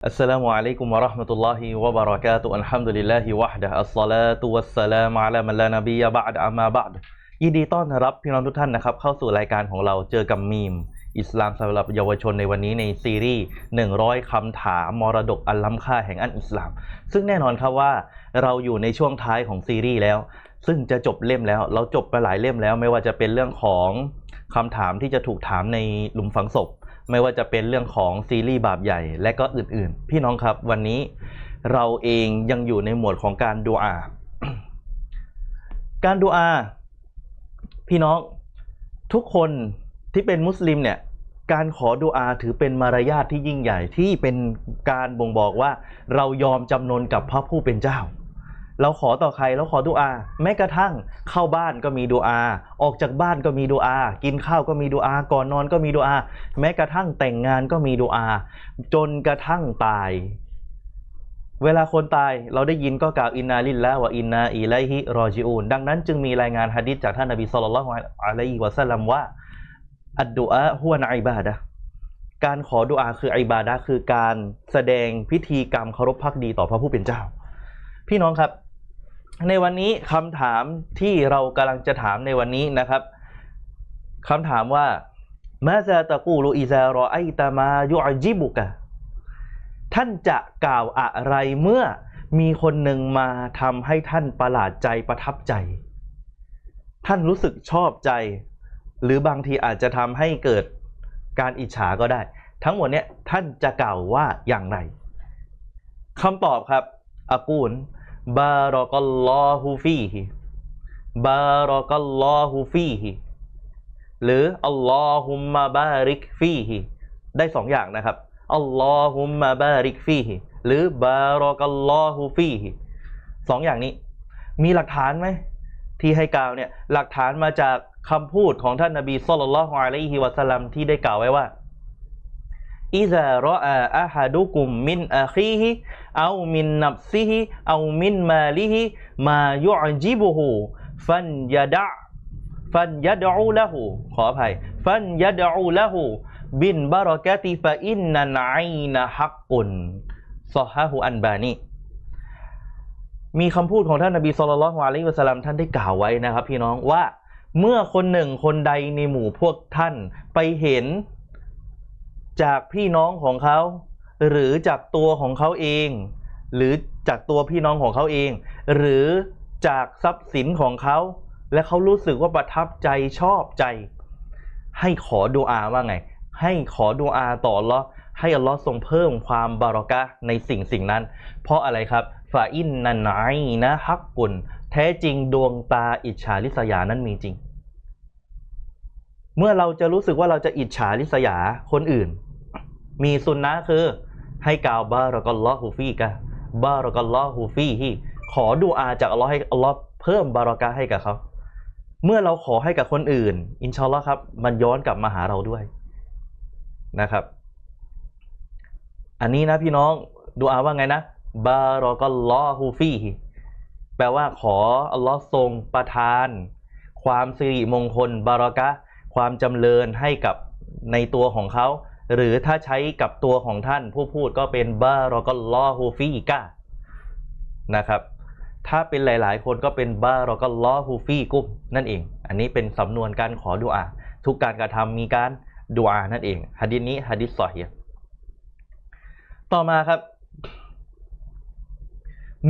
السلام عليكم ورحمة الله وبركاته الحمد لله وحده الصلاة والسلام على من لا نبي بعد أما بعد ยินดีต้อนรับพี่น้องทุกท่านนะครับ เข้าสู่รายการของเราเจอกับมีม อิสลามสำหรับเยาวชนในวันนี้ในซีรีส์ 100 คำถามมรดกอันล้ำค่าแห่งอันอิสลาม ซึ่งแน่นอนครับว่าเราอยู่ในช่วงท้ายของซีรีส์แล้ว ซึ่งจะจบเล่มแล้ว เราจบไปหลายเล่มแล้ว ไม่ว่าจะเป็นเรื่องของคำถามที่จะถูกถามในหลุมฝังศพ ไม่ว่าจะเป็นเรื่องของซีรีส์บาปใหญ่และก็อื่นๆ พี่น้องครับวันนี้เราเองยังอยู่ในหมวดของการดูอา การดูอา พี่น้องทุกคนที่เป็นมุสลิมเนี่ยการขอดูอาถือเป็นมารยาทที่ยิ่งใหญ่ที่เป็นการบ่งบอกว่าเรายอมจำนนกับพระผู้เป็นเจ้า เราขอต่อใครเราขอดูอา แม้กระทั่งเข้าบ้านก็มีดูอา ออกจากบ้านก็มีดูอา กินข้าวก็มีดูอา ก่อนนอนก็มีดูอา แม้กระทั่งแต่งงานก็มีดูอา จนกระทั่งตาย เวลาคนตายเราได้ยินก็กล่าวอินนาลิลละวะอินนาอิไลฮิรอจิอูนดังนั้นจึงมีรายงานฮะดิษจากท่านนบีศ็อลลัลลอฮุอะลัยฮิวะซัลลัมว่าอัดดุอาฮุวะนอิบาดะการขอดุอาคืออิบาดะคือการแสดงพิธีกรรมเคารพพักดีต่อพระผู้เป็นเจ้า พี่น้องครับ ในวันนี้คำถามที่เรากำลังจะถามในวันนี้นะครับคำถามว่ามาซาตะกูลูอิซารอไอตามายุอจิบุกะท่านจะกล่าวอะไรเมื่อมีคนหนึ่งมาทำให้ท่านประหลาดใจประทับใจ ท่านรู้สึกชอบใจ หรือบางทีอาจจะทำให้เกิดการอิจฉาก็ได้ ทั้งหมดเนี้ยท่านจะกล่าวว่าอย่างไรคำตอบครับอากูล บารอกัลลอฮุฟีฮิบารอกัลลอฮุฟีฮิหรืออัลลอฮุมมาบาริกฟีฮิได้สองอย่างนะครับอัลลอฮุมมาบาริกฟีฮิหรือบารอกัลลอฮุฟีฮิสองอย่างนี้ มีหลักฐานไหมที่ให้กล่าวเนี่ยหลักฐานมาจากคำพูดของท่านนบีศ็อลลัลลอฮุอะลัยฮิวะสัลลัมที่ได้กล่าวไว้ว่า อิซารออาอะฮัดุกุมมินอาคีฮิเอามินนับซิฮิเอามินมาลิฮิมายุอจิบุฮูฟันยะดะฟันยะดูละหูขออภัยฟันยะดูละหูบินบารอกะติฟะอินนันไอนะฮักกุนซอฮะฮูอันบานีมีคำพูดของท่านนบีสุลต่านละฮ์อะลัยฮิวะสัลลัมท่านได้กล่าวไว้นะครับ พี่น้องว่าเมื่อคนหนึ่งคนใดในหมู่พวกท่านไปเห็น จากพี่น้องของเขา หรือจากตัวของเขาเอง หรือจากตัวพี่น้องของเขาเอง หรือจากทรัพย์สินของเขา และเขารู้สึกว่าประทับใจชอบใจ ให้ขอดูอาว่าไง ให้ขอดูอาต่อลลอให้อัลลอฮ์ทรงเพิ่มความบารอกะในสิ่งสิ่งนั้น เพราะอะไรครับฟาอินนันไอนะฮักกุลแท้จริงดวงตาอิจฉาริษยานั้นมีจริง เมื่อเราจะรู้สึกว่าเราจะอิจฉาริษยาคนอื่น มีสุนนะคือให้กล่าวบารอกัลลอฮูฟีกะบารอกัลลอฮูฟีฮีขอดูอาจากอัลลอฮ์ให้อัลลอฮ์เพิ่มบารอกะให้กับเขาเมื่อเราขอให้กับคนอื่น อินชาอัลลอฮ์ครับ มันย้อนกลับมาหาเราด้วยนะครับ อันนี้นะพี่น้องดูอาว่าไงนะบารอกลลอฮูฟีแปลว่าขออัลลอฮ์ทรงประทาน ความสิริมงคลบารอกะ ความจำเริญให้กับในตัวของเขา หรือถ้าใช้กับตัวของท่านผู้พูดก็เป็นบารอกัลลอฮูฟีกะนะครับถ้าเป็นหลาย ๆ คนก็เป็นบารอกัลลอฮูฟีกุมนั่นเอง อันนี้เป็นสำนวนการขอดุอาทุกการกระทำมีการดุอานั่นเองฮะดิษนี้ฮะดิษซอฮีต่อมาครับ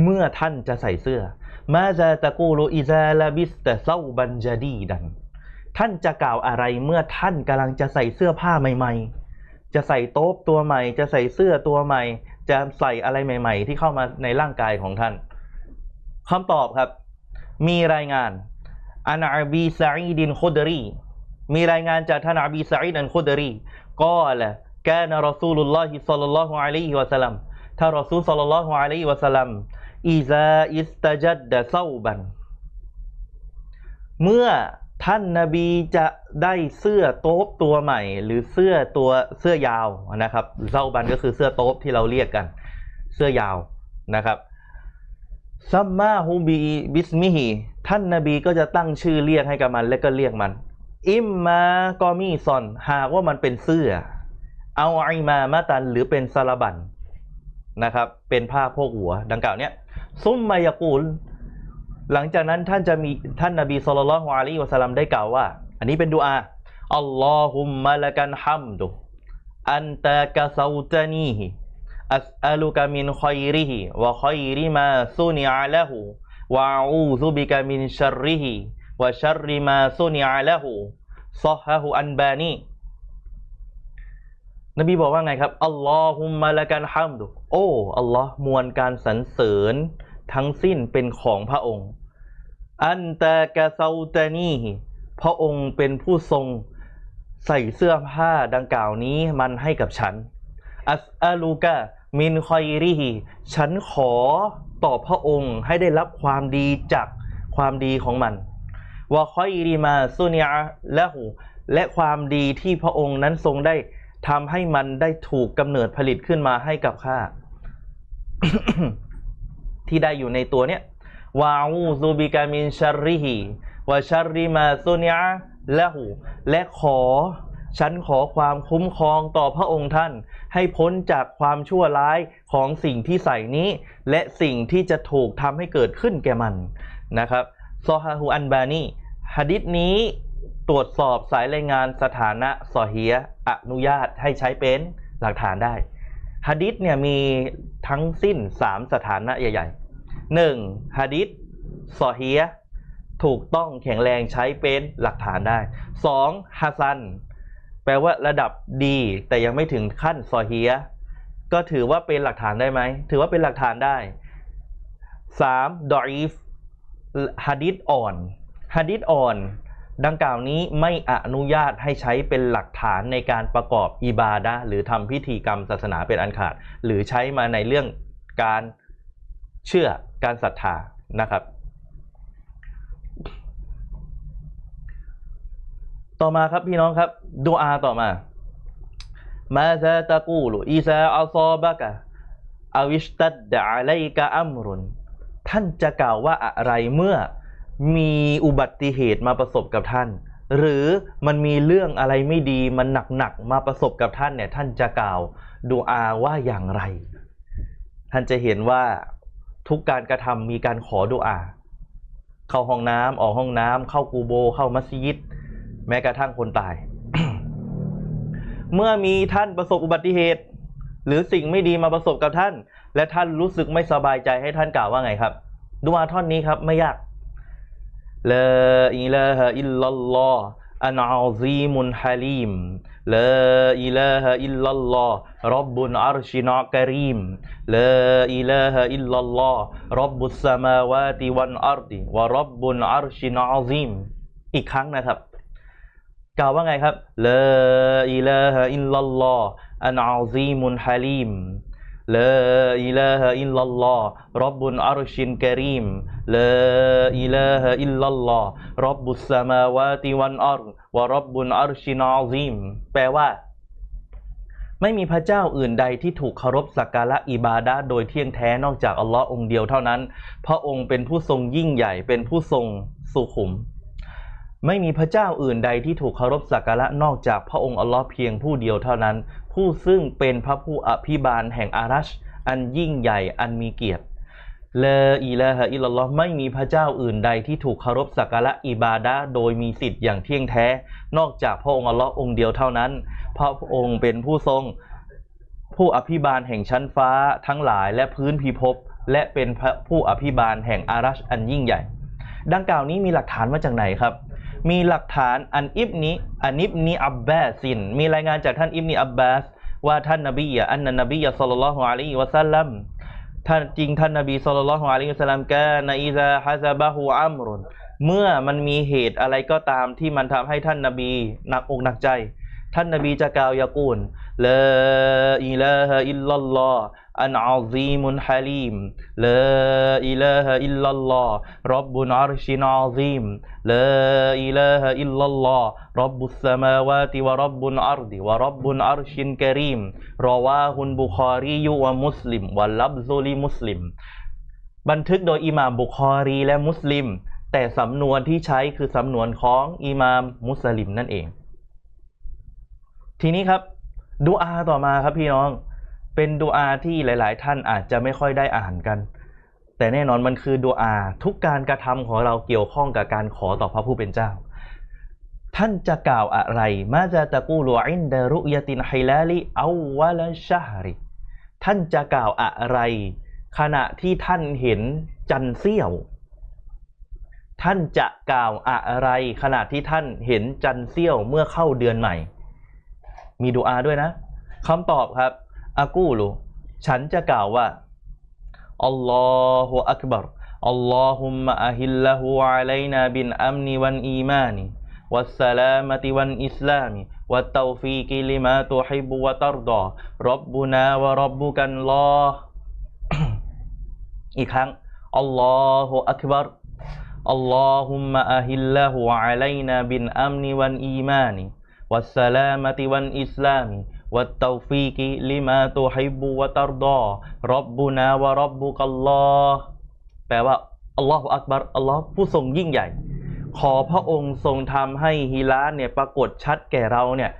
เมื่อท่านจะใส่เสื้อมาซาตะกูลูอิซาลาบิสตะเซาบันจาดีดัน ท่านจะกล่าวอะไรเมื่อท่านกำลังจะใส่เสื้อผ้าใหม่ ๆ จะใส่โต๊ะตัวใหม่ จะใส่เสื้อตัวใหม่ จะใส่อะไรใหม่ ๆ ที่เข้ามาในร่างกายของท่านคำตอบครับ มีรายงานอันอบีซาอีดินคุดรีมีรายงานจากท่านอบีซาอีดันคุดรีก็ละกานรอซูลุลลอฮิศ็อลลัลลอฮุอะลัยฮิวะสัลลัมถ้ารอซูลศ็อลลัลลอฮุอะลัยฮิวะสัลลัมอิซาอิสตจัดดะเซาบันเมื่อ ท่านนาบีจะได้เสื้อโต๊บตัวใหม่ หรือเสื้อตัวเสื้อยาวนะครับเซาบันก็คือเสื้อโต๊บที่เราเรียกกัน เสื้อยาวนะครับซัมมาฮูบีบิสมิฮีท่านนาบีก็จะตั้งชื่อเรียกให้กับมัน และก็เรียกมัน อิมมากอมีซอน หากว่ามันเป็นเสื้อ เอาไอมามาตันหรือเป็นซาลาบันนะครับ เป็นผ้าโพกหัวดังกล่าวเนี้ยซุมมายากูล หลังจากนั้นท่านจะมีท่านนบีสุลต่านละฮ์อะลัยฮิวะสัลลัมได้กล่าวว่า อันนี้เป็นดุอาอัลลอฮุมมะละกันฮัมดุอันตะกะซาตานีฮิอัสอัลุกะมินคอยริฮิวะคอยริมาซุนิอะละหูวะอูซุบิกะมินชัรริฮิวะชัรริมาซุนิอะละหูซอฮะฮูอันบานีนบีบอกว่าไงครับอัลลอฮุมมะละกันฮัมดุโอ้อัลลอฮ์มวลการสรรเสริญ ทั้งสิ้นเป็นของพระองค์ อันตะกะเซาตานีพระองค์เป็นผู้ทรงใส่เสื้อผ้าดังกล่าวนี้มันให้กับฉัน อัสอาลูกะมินคอยริฮิฉันขอต่อพระองค์ให้ได้รับความดีจากความดีของมันวะคอยริมาซุนิอะละหูและความดีที่พระองค์นั้นทรงได้ทำให้มันได้ถูกกำเนิดผลิตขึ้นมาให้กับข้า ที่ได้อยู่ในตัวเนี้ยวาอูซูบิกามินชัรริฮีวะชัรริมาซุนิอะละหูและขอ ฉันขอความคุ้มครองต่อพระองค์ท่าน ให้พ้นจากความชั่วร้ายของสิ่งที่ใส่นี้ และสิ่งที่จะถูกทำให้เกิดขึ้นแก่มันนะครับซอฮาฮูอันบานีฮะดิษนี้ตรวจสอบสายรายงานสถานะซอเฮียอนุญาตให้ใช้เป็นหลักฐานได้ฮะดิษเนี่ยมีทั้งสิ้น 3 สถานะใหญ่ๆ 1. ฮะดิษซอเฮียถูกต้องแข็งแรงใช้เป็นหลักฐานได้ 2. ฮัสซัน แปลว่าระดับดี แต่ยังไม่ถึงขั้นซอเฮียก็ถือว่าเป็นหลักฐานได้ไหม ถือว่าเป็นหลักฐานได้ 3. ดออีฟฮะดิษอ่อนฮะดิษอ่อน ดังกล่าวนี้ไม่อนุญาตให้ใช้เป็นหลักฐานในการประกอบอิบาดะหรือทำพิธีกรรมศาสนาเป็นอันขาด หรือใช้มาในเรื่องการ เชื่อการศรัทธานะครับ ต่อมาครับพี่น้องครับดูอาต่อมามาซาตะกูลอีซาอัลซอบะกะอวิชตัดดะอะลัยกะอัมรุน ท่านจะกล่าวว่าอะไรเมื่อมีอุบัติเหตุมาประสบกับท่าน หรือมันมีเรื่องอะไรไม่ดีมันหนักๆมาประสบกับท่านเนี่ยท่านจะกล่าวดูอาว่าอย่างไร ท่านจะเห็นว่า ทุกการกระทำมีการขอดุอา เข้าห้องน้ำออกห้องน้ำเข้ากูโบ เข้ามัสยิด แม้กระทั่งคนตาย เมื่อมีท่านประสบอุบัติเหตุ หรือสิ่งไม่ดีมาประสบกับท่าน และท่านรู้สึกไม่สบายใจให้ท่านกล่าวว่าไงครับดูอาท่อนนี้ครับไม่ยากลาอิลาฮะอิลลัลลอฮ์ อันอาซีมุนฮะลีมลาอิลาฮะอิลลัลลอฮ์รับบุนอัรชินากะรีมลาอิลาฮะอิลลัลลอฮ์รับบุสสมาวาติวันอัรดิวะรับบุนอัรชินอาซีมอีกครั้งนะครับกล่าวว่าไงครับลาอิลาฮะอิลลัลลอฮ์อันอาซีมุนฮะลีมลาอิลาฮะอิลลัลลอฮ์รับบุนอัรชินกะรีม ลาอิลาฮะอิลลัลลอฮ์รับบุสมาวาติวันอัรวะรับบุนอัรชินอาซีมแปลว่า ไม่มีพระเจ้าอื่นใดที่ถูกเคารพสักการะอิบาดะโดยเที่ยงแท้นอกจากอัลลอฮ์องค์เดียวเท่านั้น พระองค์เป็นผู้ทรงยิ่งใหญ่เป็นผู้ทรงสุขุม ไม่มีพระเจ้าอื่นใดที่ถูกเคารพสักการะนอกจากพระองค์อัลลอฮ์เพียงผู้เดียวเท่านั้น ผู้ซึ่งเป็นพระผู้อภิบาลแห่งอารัช อันยิ่งใหญ่อันมีเกียรติ ลอิลาฮะอิลลัลอฮ์ไม่มีพระเจ้าอื่นใดที่ถูกเคารพสักการะอิบาดะโดยมีสิทธิ์อย่างเที่ยงแท้ นอกจากพระองค์อัลลอฮ์องค์เดียวเท่านั้น พระองค์เป็นผู้ทรง ผู้อภิบาลแห่งชั้นฟ้าทั้งหลายและพื้นพิภพและเป็นพระผู้อภิบาลแห่งอารัชอันยิ่งใหญ่ ดังกล่าวนี้มีหลักฐานมาจากไหนครับ มีหลักฐานอันอิบนีอันอิบนีอับบาสิน มีรายงานจากท่านอิบนีอับบาสว่าท่านนบีอันนันนบีอัลลอฮุอะลัยฮิวะซัลลัม ท่านจริงท่านนบีศ็อลลัลลอฮุอะลัยฮิวะซัลามกานอิซาฮะซาบะฮูอัมรุนเมื่อมันมีเหตุอะไรก็ตามที่มันทำให้ท่านนบีหนักอกหนักใจ ท่านนบีจะกล่าวยากูลลาอิลาฮะอิลลัลลอฮอันอาซีมุนฮะลีมลาอิลาฮะอิลลัลลอฮรับบุนอัรชินอาซีมลาอิลาฮะอิลลัลลอฮรับบุสสมาวาติวะรับบุนอัรดิวะรับบุนอัรชินกะรีมรอวาฮุนบุคอรียุวะมุสลิมวะลับซุลิมุสลิม บันทึกโดยอิหม่ามบุคอรีและมุสลิม แต่สำนวนที่ใช้คือสำนวนของอิหม่ามมุสลิมนั่นเอง ทีนี้ครับดูอาต่อมาครับพี่น้อง เป็นดูอาที่หลาย ๆ ท่านอาจจะไม่ค่อยได้อ่านกัน แต่แน่นอนมันคือดูอาทุกการกระทำของเราเกี่ยวข้องกับการขอต่อพระผู้เป็นเจ้า ท่านจะกล่าวอะไรมาจะตะกูลอินดารุยตินไฮลาลิอาวะลชาฮริท่านจะกล่าวอะไร ขณะที่ท่านเห็นจันเสี้ยว ท่านจะกล่าวอะไร ขณะที่ท่านเห็นจันเสี้ยวเมื่อเข้าเดือนใหม่ มีดูอาด้วยนะคำตอบครับอากูลูฉันจะกล่าวว่าอัลลอฮฺอักบัรอัลลอฮุมมะอะฮิลละฮูอะลัยนาบินอัมนิวันอีมานีวัสสลามติวันอิสลามีวัตตาฟีกิลิมาตุฮิบวะตรดอรับบุนาวะรับบุกันลออีกครั้งอัลลอฮฺอักบัรอัลลอฮุมมะอะฮิลละฮูอะลัยนาบินอัมนิวันอีมานี วัสสลามะติวันอิสลามีวัตตาวฟีกิลิมาตุฮิบวะตัรดอรับบุนาวะรับบุกัลลอฮแปลว่าอัลลอฮฺอักบัรอัลลอฮ์ผู้ทรงยิ่งใหญ่ ขอพระองค์ทรงทำให้ฮิลาเนี่ยปรากฏชัดแก่เราเนี่ย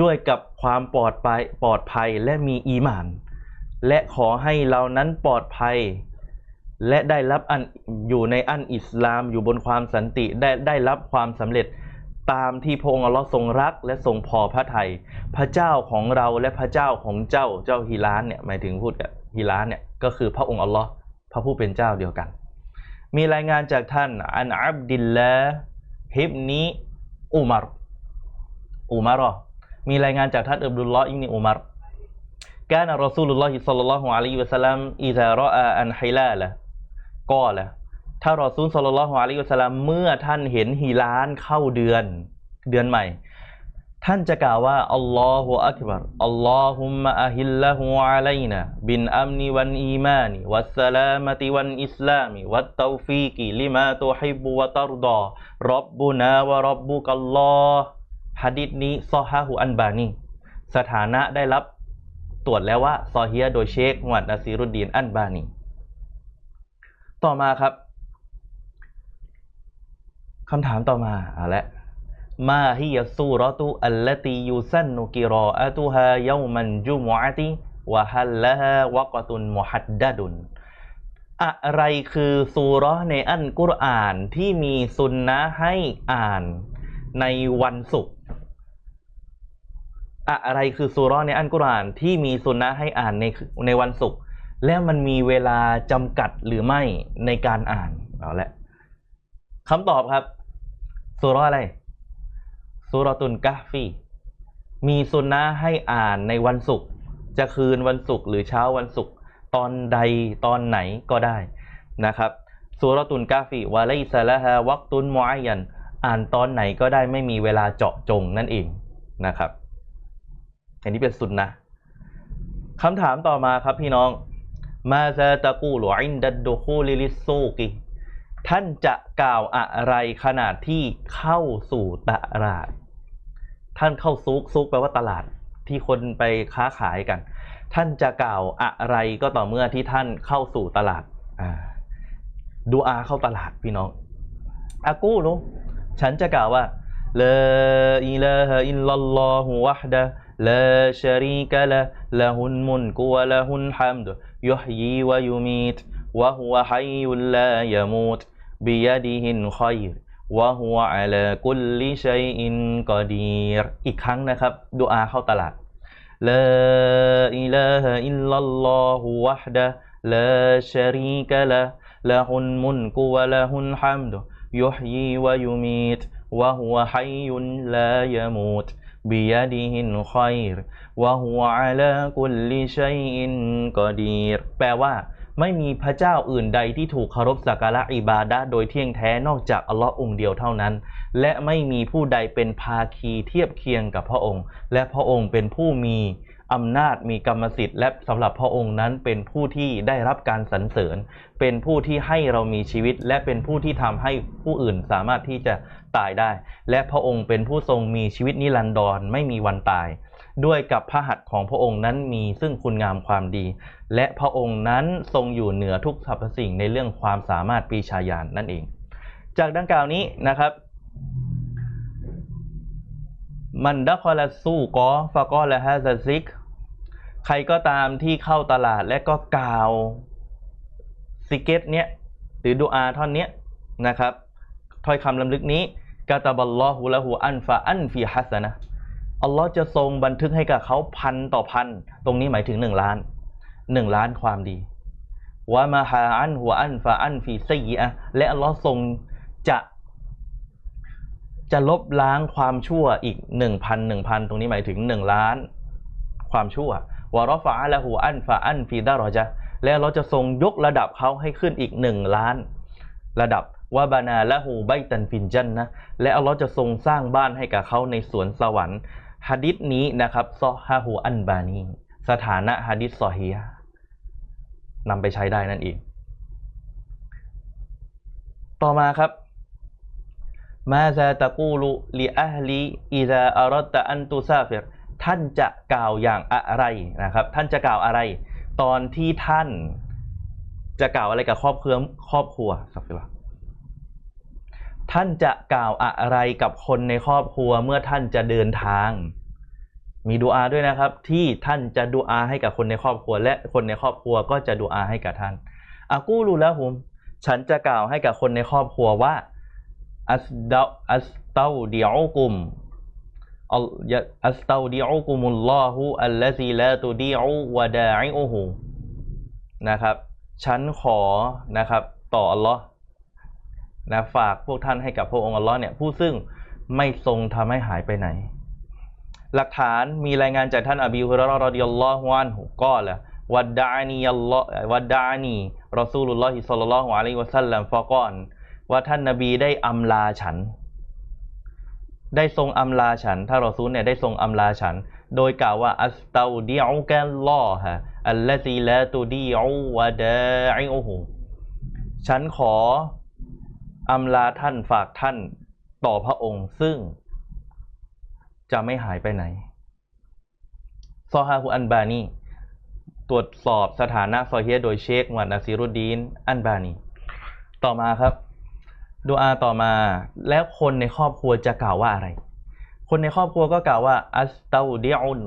ด้วยกับความปลอดภัยปลอดภัยและมีอีหมาน และขอให้เรานั้นปลอดภัย และได้รับอันอยู่ในอันอิสลามอยู่บนความสันติได้ได้รับความสำเร็จ ตามที่พระองค์อัลลอฮ์ทรงรัก และทรงพอพระทยัยพระเจ้าของเราและพระเจ้าของเจ้าเจ้าฮิลานเนี่ยหมายถึงพูดกับฮิลานเนี่ยก็คือพระองค์อัลลอฮ์พระผู้เป็นเจ้าเดียวกัน มีรายงานจากท่านอันอับดิลละฮิบนีอุมารอุมารอมีรายงานจากท่านอับดุลลอฮ์อิบนีอุมารกานรอซูลุลลอฮิศ็อลลัลลอฮุอะลัยฮิวะสัลลัมอิซารออาอันฮิลาละก็ละ ถ้ารอซูลศ็อลลัลลอฮุอะลัยฮิวะสัลลัมเมื่อท่านเห็นฮิลานเข้าเดือนเดือนใหม่ ท่านจะกล่าวว่าอัลลอฮฺอักบัรอัลลอฮุมมะอะฮิลละฮูอะลัยนะบินอัมนีวันอีมานีวัสลามติวันอิสลามีวัตตาวฟีกิลิมาตุฮิบวะตัรดอรับบุนาวะรับบุกัลลอฮ์ฮะดิษนี้ซอฮาฮูอันบานีสถานะได้รับตรวจแล้วว่าซอเฮียโดยเชคมุฮัมมัดนาซีรุดดีนอันบานีต่อมาครับ คำถามต่อมาเอาละมาฮิยะซูรตุอัลลตียูซันนุกิรออะตุฮาเยามันจุมอะติวะฮัลละฮาวะกตุนมุฮัดดะดุนอะไรคือซูราะห์ในอันกุรอานที่มีสุนนะให้อ่านในวันศุกร์อะไรคือซูราะห์ในอันกุรอานที่มีสุนนะให้อ่านในในวันศุกร์และมันมีเวลาจำกัดหรือไม่ในการอ่านเอาละคำตอบครับ ซูเรอะไรสุรตุนกะฟีมีสุนนะให้อ่านในวันศุกร์จะคืนวันศุกร์หรือเช้าวันศุกร์ตอนใดตอนไหนก็ได้นะครับสุรตุนกะฟีวะไลซะละฮะวักตุนมอยยันอ่านตอนไหนก็ได้ไม่มีเวลาเจาะจงนั่นเองนะครับอันนี้เป็นสุนนะคำถามต่อมาครับพี่น้องมาซาตะกูลอินดัดดูคูลิลิสซูกิ ท่านจะกล่าวอะไรขนาดที่เข้าสู่ตลาด ท่านเข้าซุกซุกแปลว่าตลาดที่คนไปค้าขายกัน ท่านจะกล่าวอะไรก็ต่อเมื่อที่ท่านเข้าสู่ตลาดอาดูอาเข้าตลาดพี่น้องอากูรู้ฉันจะกล่าวว่าลาอิลาฮะอิลลัลลอฮุวะฮดะลาชะรีกะละละฮุนมุนกุวะละฮุนฮัมดุยุฮยีวะยุมีต وهو حي لا يموت بيده الخير วะฮุวะอัลกุลลิชัยอินกอดีรอีกครั้งนะครับดูอาเข้าตลาดลาอิลาฮะอิลลัลลอฮุวะฮดะลาชารีกะละละฮุนมุนกุวะละฮุนฮัมดุยุฮยีวะยุมีตวะฮุวะฮัยยุนลายะมูต بيده الخير وهو على كل شيء قدير แปลว่า ไม่มีพระเจ้าอื่นใดที่ถูกเคารพสักการะอิบาดะโดยเที่ยงแท้นอกจากอัลลอฮ์องค์เดียวเท่านั้น และไม่มีผู้ใดเป็นภาคีเทียบเคียงกับพระองค์ และพระองค์เป็นผู้มีอำนาจมีกรรมสิทธิ์และสำหรับพระองค์นั้นเป็นผู้ที่ได้รับการสรรเสริญ เป็นผู้ที่ให้เรามีชีวิต และเป็นผู้ที่ทำให้ผู้อื่นสามารถที่จะตายได้ และพระองค์เป็นผู้ทรงมีชีวิตนิรันดรไม่มีวันตาย ด้วยกับพระหัตถ์ของพระองค์นั้นมีซึ่งคุณงามความดี และพระองค์นั้นทรงอยู่เหนือทุกสรรพสิ่งในเรื่องความสามารถปีชาญาณนั่นเอง จากดังกล่าวนี้นะครับมันดัคอลซูกอฟะกอละฮะซซิกใครก็ตามที่เข้าตลาดและก็กล่าวซิกเก็ตเนี้ยหรือดูอาท่อนเนี้ยนะครับถ้อยคำลำลึกนี้กาตาบัลลอฮุละหูอันฟาอันฟีฮัสนะ อัลลอฮ์จะทรงบันทึกให้กับเขาพันต่อพัน ตรงนี้หมายถึงหนึ่งล้านหนึ่งล้านความดีวะมาฮาอันหัวอันฟาอันฟีไซยอะและอัลลอฮ์ทรงจะ จะลบล้างความชั่วอีกหนึ่งพันหนึ่งพันตรงนี้หมายถึงหนึ่งล้าน ความชั่ววะรอฟะละหูอันฟาอันฟีดารอจะและเราจะทรงยกระดับเขาให้ขึ้นอีกหนึ่งล้าน ระดับวะบานาละหูไบตันฟินจันนะและอัลลอฮ์จะทรงสร้างบ้านให้กับเขาในสวนสวรรค์ ฮะดิษนี้นะครับซอฮาหูอันบานี สถานะฮะดิษซอฮีนำไปใช้ได้นั่นเอง ต่อมาครับมาซาตะกูลุลีอัฮลีอิซาอารตะอันตุซาฟิรท่านจะกล่าวอย่างอะไรนะครับ ท่านจะกล่าวอะไร ตอนที่ท่านจะกล่าวอะไรกับครอบครัวครอบครัวสักฟิล ท่านจะกล่าวอะไรกับคนในครอบครัวเมื่อท่านจะเดินทาง มีดูอาด้วยนะครับ ที่ท่านจะดูอาให้กับคนในครอบครัว และคนในครอบครัวก็จะดูอาให้กับท่านอากูรู้แล้วผมฉันจะกล่าวให้กับคนในครอบครัวว่าอัสดาอัสตาดิอุกุมอัสตาดิอุกุมุลลอฮุอัลลซีลาตุดิอุวะดาอิอุฮูนะครับ ฉันขอนะครับ ต่ออัลลอฮ์ นะฝากพวกท่านให้กับพระองค์อัลลอฮ์เนี่ยผู้ซึ่งไม่ทรงทำให้หายไปไหน หลักฐานมีรายงานจากท่านอบีฮุรอรอฎิยัลลอฮุอันฮุก็ละวัดดานียัลลอฮ์วัดดานีรอซูลุลลอฮิศ็อลลัลลอฮุอะลัยฮิวะซัลลัมฟะกอน ว่าท่านนบีได้อำลาฉัน ได้ทรงอำลาฉัน ถ้ารอซูลเนี่ยได้ทรงอำลาฉัน โดยกล่าวว่าอัสตาดิอุกัลลอฮะอัลลซีลาตุดิอุวะดาอิอุฮูฉันขอ อำลาท่านฝากท่านต่อพระองค์ซึ่งจะไม่หายไปไหน ซอฮาฮูอันบานีตรวจสอบสถานะซอเฮียโดยเชคมัดนาซิรุดดีน อันบานี ต่อมาครับดูอาต่อมาแล้วคนในครอบครัวจะกล่าวว่าอะไร คนในครอบครัวก็กล่าวว่าอัสตาดิอุน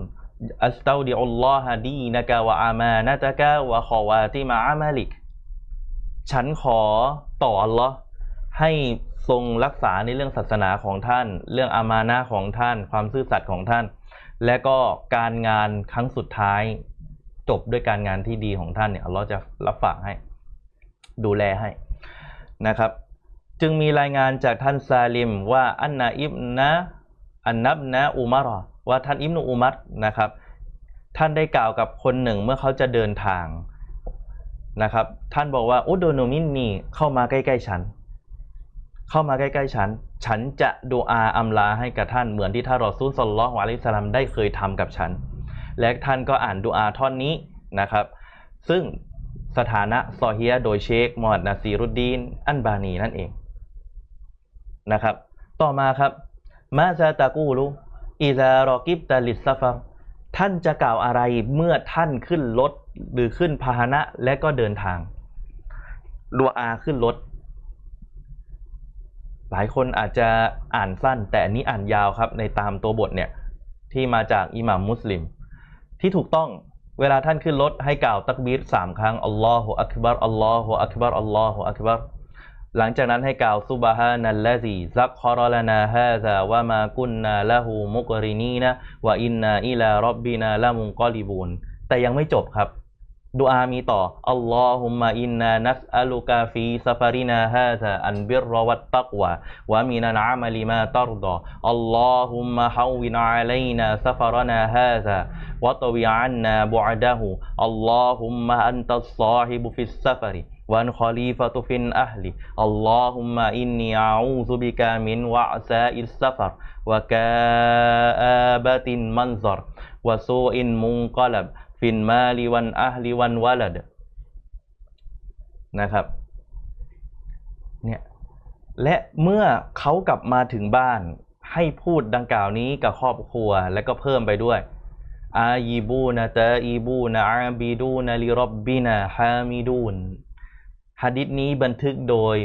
อัสตาดิอุลลอฮะดีนะกะวะอามานะตะกะวะขอวาติมาอามาลิก ฉันขอต่ออัลลอฮ์ ให้ทรงรักษาในเรื่องศาสนาของท่าน เรื่องอามานะของท่าน ความซื่อสัตย์ของท่าน และก็การงานครั้งสุดท้าย จบด้วยการงานที่ดีของท่านเนี่ยอัลลอฮ์จะรับฝากให้ ดูแลให้นะครับ จึงมีรายงานจากท่านซาลิมว่าอันนาอิบนะอันนับนะอุมารอว่าท่านอิบนุอุมัรนะครับ ท่านได้กล่าวกับคนหนึ่งเมื่อเขาจะเดินทางนะครับ ท่านบอกว่าอุดโดโนมินนีเข้ามาใกล้ ๆ ฉัน เข้ามาใกล้ๆฉัน ฉันจะดูอาอัมลาให้กับท่านเหมือนที่ท่านรอซูลสลลัลอฮุอะลิสลามได้เคยทำกับฉัน และท่านก็อ่านดูอาท่อนนี้นะครับ ซึ่งสถานะซอเฮียโดยเชคมอดนาซีรุดดีน อันบานีนั่นเองนะครับ ต่อมาครับมาซาตากูรุอิซารอกิบตาลิสซาฟารท่านจะกล่าวอะไรเมื่อท่านขึ้นรถหรือขึ้นพาหนะและก็เดินทางดัวอาขึ้นรถ หลายคนอาจจะอ่านสั้น แต่อันนี้อ่านยาวครับ ในตามตัวบทเนี่ยที่มาจากอิหม่ามมุสลิม ที่ถูกต้องเวลาท่านขึ้นรถให้กล่าวตักบีรสามครั้งอัลลอฮฺอักบัรอัลลอฮฺอักบัรอัลลอฮฺอักบัรหลังจากนั้นให้กล่าวซุบฮานัลลซีซักคอรลนาฮาซาวะมากุนนาละหูมุกรินีนะวะอินนาอิลารับบินาละมุงกอลิบูนแต่ยังไม่จบครับ ดูอามีต่ออัลลอฮุมะอินนานัสอัลุกาฟีซาฟารินาฮาซาอันบิรรวัตตักวะวะมินันอามัลิมาตัรดออัลลอฮุมะฮาวินอะลัยนาซาฟารนาฮาซาวะตวิอันนาบุอดะฮูอัลลอฮุมะอันตัสซาฮิบุฟิสซาฟาริ وأن خليفة في أهلي اللهم إني أعوذ بك من وعساء السفر وكآبة المنظر وسوء منقلب ฟินมาลีวันอาลีวันวะลัดนะครับเนี่ยและเมื่อเขากลับมาถึงบ้านให้พูดดังกล่าวนี้กับครอบครัวและก็เพิ่มไปด้วยอาอีบูนะตาอีบูนะอาบีดูนะลิรอบบินะฮามิดูนฮะดิษนี้บันทึกโดย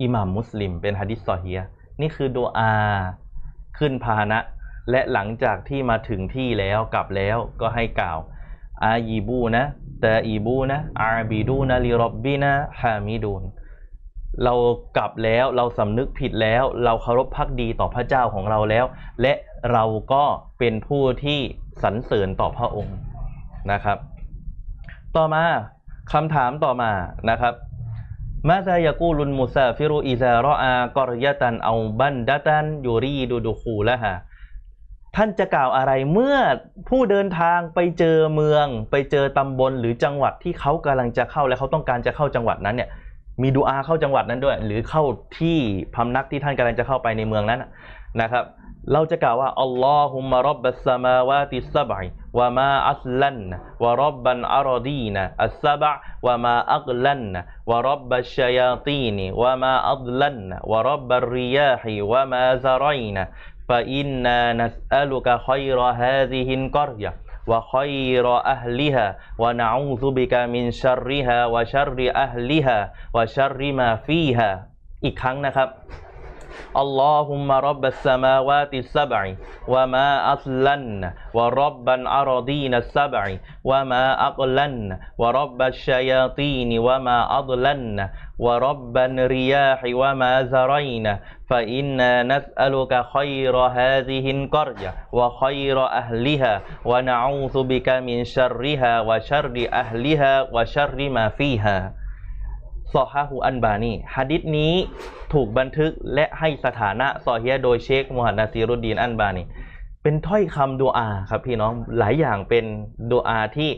อิหม่ามมุสลิม เป็นฮะดิษซอฮียนี่คือโดอาขึ้นพาหนะ และหลังจากที่มาถึงที่แล้วกลับแล้วก็ให้กล่าว อายีบูนะตาอีบูนะอาบิดูนะลิรอบบินะฮามิดูนเรากลับแล้วเราสำนึกผิดแล้ว เราเคารพพักดีต่อพระเจ้าของเราแล้ว และเราก็เป็นผู้ที่สรรเสริญต่อพระองค์นะครับ ต่อมาคำถามต่อมานะครับมาซายากูลุนมุซาฟิรุอิซารออากอรยะตันเอาบันดะตันยูรีดูดูคูละฮะ ท่านจะกล่าวอะไรเมื่อผู้เดินทางไปเจอเมือง ไปเจอตำบลหรือจังหวัดที่เขากำลังจะเข้าและเขาต้องการจะเข้าจังหวัดนั้นเนี่ยมีดูอาเข้าจังหวัดนั้นด้วย หรือเข้าที่พำนักที่ท่านกำลังจะเข้าไปในเมืองนั้นนะครับ เราจะกล่าวว่าอัลลอฮุมะรับบัสสมาวาติสซับอิวะมาอัสลันนะวะรับบันอารดีนะอัสซับะวะมาอักลันนะวะรับบัชชยาตีนวะมาอัดลันนะวะรับบัริยาฮิวะมาซารัยนะ فإنا نسألك خير هذه القرية وخير أهلها ونعوذ بك من شرها وشر أهلها وشر ما فيها อีกครั้งนะครับ اللهم رب السماوات السبع وما أصلن ورب الأراضين السبع وما أقلن ورب الشياطين وما أضلن ورب الرياح وما زرين فإنا نسألك خير هذه القرية وخير أهلها ونعوذ بك من شرها وشر أهلها وشر ما فيها ซอฮาฮูอันบานีฮะดิษนี้ถูกบันทึกและให้สถานะซอเฮียโดยเชคมูฮัมหมัดนาซีรุดดีนอันบานีเป็นถ้อยคำดูอาครับพี่น้องหลายอย่างเป็นดูอาที่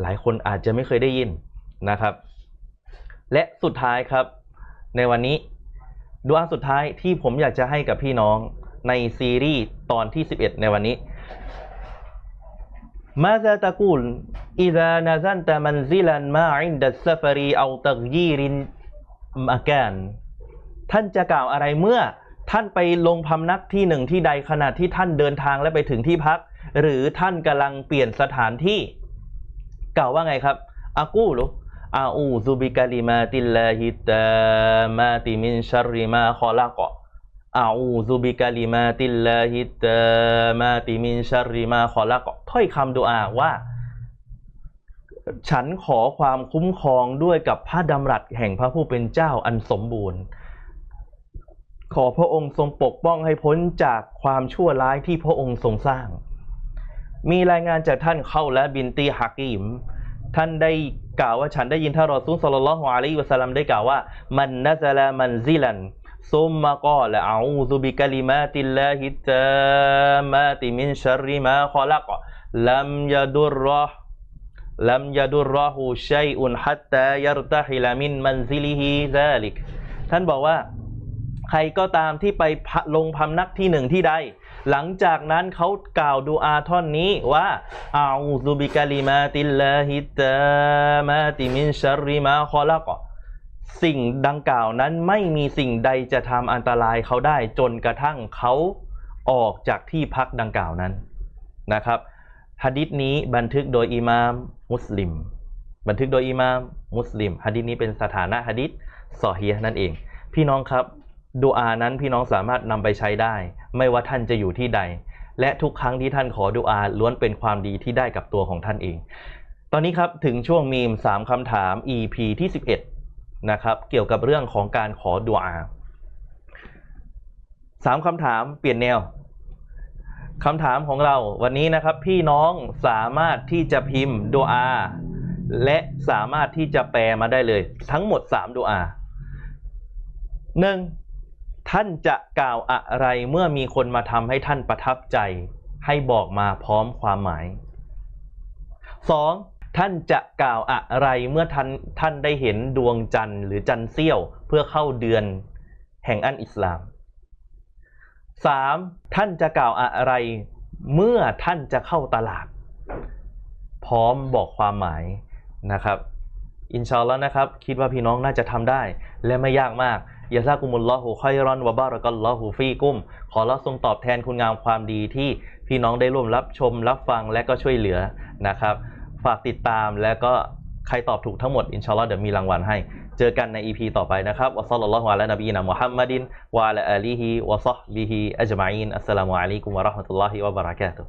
หลายคนอาจจะไม่เคยได้ยินนะครับ และสุดท้ายครับ ในวันนี้ดูอาสุดท้ายที่ผมอยากจะให้กับพี่น้องในซีรีส์ตอนที่ 11 ในวันนี้ มาซาตะกูลอิดานาซันตะมันซิลันมาอินดัสซฟารีเอาตัท่านจะกล่าวอะไรเมื่อท่านไปลงพำนักที่หนึ่งที่ใดขณะที่ท่านเดินทางและไปถึงที่พัก หรือท่านกำลังเปลี่ยนสถานที่ กล่าวว่าไงครับอากูลุอาอูซุบิกาลิมาติลลาฮิตามาติมินชาริมาคอลากะ อาอูซุบิกาลิมาติลลาฮิตามาติมินชัรริมาคอลากะถ้อยคำดูอาว่า ฉันขอความคุ้มครองด้วยกับพระดำรัสแห่งพระผู้เป็นเจ้าอันสมบูรณ์ ขอพระองค์ทรงปกป้องให้พ้นจากความชั่วร้ายที่พระองค์ทรงสร้าง มีรายงานจากท่านเข้าและบินตีฮักิมท่านได้กล่าวว่าฉันได้ยินท่านรอซูลสลลัลลอฮุอะลัยฮิวะสัลลัมได้กล่าวว่า มันนะซะลามันซิลัน ซุมมะกอละอาอูซุบิกะลิมาติลลาฮิตามาติมินชัรริมาคอลักลัมยะดุรรอห์ลัมยาดุรรอฮูชัยอุนฮัตตายัรตะฮิลามินมันซิลิฮิซาลิกท่านบอกว่า ใครก็ตามที่ไปลงพำนักที่หนึ่งที่ใด หลังจากนั้นเขากล่าวดูอาท่อนนี้ว่าอาอูซุบิกาลิมาติลลาฮิตามาติมินชัรริมาคอลัก สิ่งดังกล่าวนั้นไม่มีสิ่งใดจะทำอันตรายเขาได้จนกระทั่งเขาออกจากที่พักดังกล่าวนั้นนะครับฮะดิษนี้บันทึกโดยอิมามมุสลิม บันทึกโดยอิมามมุสลิมฮะดิษนี้เป็นสถานะฮะดิษซอฮีฮ์นั่นเอง พี่น้องครับดูอานั้นพี่น้องสามารถนำไปใช้ได้ ไม่ว่าท่านจะอยู่ที่ใด และทุกครั้งที่ท่านขอดูอาล้วนเป็นความดีที่ได้กับตัวของท่านเอง ตอนนี้ครับถึงช่วงมีมสามคำถาม EP ที่ 11 นะครับเกี่ยวกับเรื่องของการขอดูอาสามคำถามเปลี่ยนแนวคำถามของเราวันนี้นะครับพี่น้องสามารถที่จะพิมพ์ดูอาและสามารถที่จะแปลมาได้เลย ทั้งหมด3ดูอาหนึ่งท่านจะกล่าวอะไรเมื่อมีคนมาทำให้ท่านประทับใจ ให้บอกมาพร้อมความหมาย 2. ท่านจะกล่าวอะไรเมื่อท่านท่านได้เห็นดวงจันทร์หรือจันทร์เสี้ยวเพื่อเข้าเดือนแห่งอันอิสลาม 3. ท่านจะกล่าวอะไรเมื่อท่านจะเข้าตลาด พร้อมบอกความหมายนะครับ อินชาอัลลอฮ์นะครับ คิดว่าพี่น้องน่าจะทำได้ และไม่ยากมากยาซากุมุลลอฮุคอยรอนวะบารักัลลอฮุฟีกุ้ม ขอรับทรงตอบแทนคุณงามความดีที่พี่น้องได้ร่วมรับชมรับฟังและก็ช่วยเหลือนะครับ ฝากติดตามแล้วก็ใครตอบถูกทั้งหมด อินชาอัลลอฮ์เดี๋ยวมีรางวัลให้ เจอกันใน EP ต่อไปนะครับวะซัลลัลลอฮุอะลัยนบีนะมุฮัมมัดิน วะอะลาอาลีฮิวะซอฮบิฮิอัจมาอินอัสสลามุอะลัยกุมวะเราะห์มะตุลลอฮิวะบะเราะกาตุฮ์